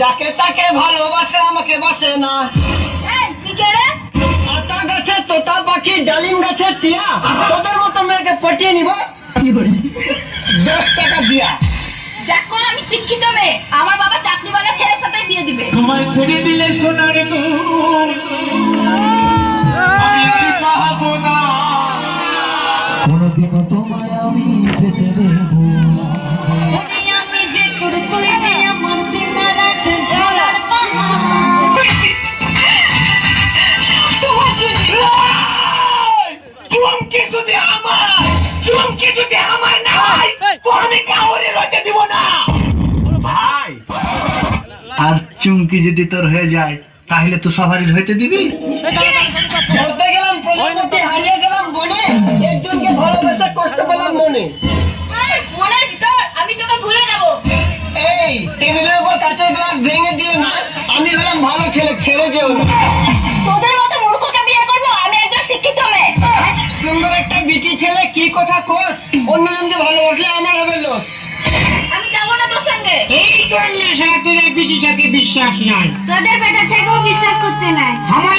যাকে তাকে ভালোবাসে আমাকে বাসে না? আতা গাছের তোতা পাখি ডালিম গাছের টিয়া। তোদের মতো মেয়েকে পটিয়ে নিব? দশ টাকা দিয়া। দেখো আমি শিক্ষিত মেয়ে। আমার বাবা চাকরিওয়ালা ছেলের সাথে বিয়ে দিবে। তোমায় ছেড়ে দিলে সোনার গুণ আমি আর পাবো না। কোনোদিনও তোমায় আমি যেতে দেব। আমি যে আমার চুমকি যদি আমার না হয় তো আমি কাউরে রইতে দিব না। ভাই আর চুমকি যদি তোর হয়ে যায় তাহলে তো সবারই হইতে দিবি। বলতে গেলাম প্রজাপতি হারিয়ে গেলাম বনে একজনকে ভালোবেসে কষ্ট পেলাম মনে মনের ভিতর আমি তোকে ভুলে যাব। এই টেবিলের উপর কাঁচের গ্লাস ভেঙে দিও না আমি হলাম ভালো ছেলে ছেড়ে যেও না। তোদের বিটি ছেলে কি কথা কোস? অন্যজনকে ভালোবাসলে আমার হবে লোস আমি যাব না তোর সঙ্গে। এই তো তোদের বিটিটাকে বিশ্বাস নাই। তোদের বেটা ছেলেও বিশ্বাস করতে নাই।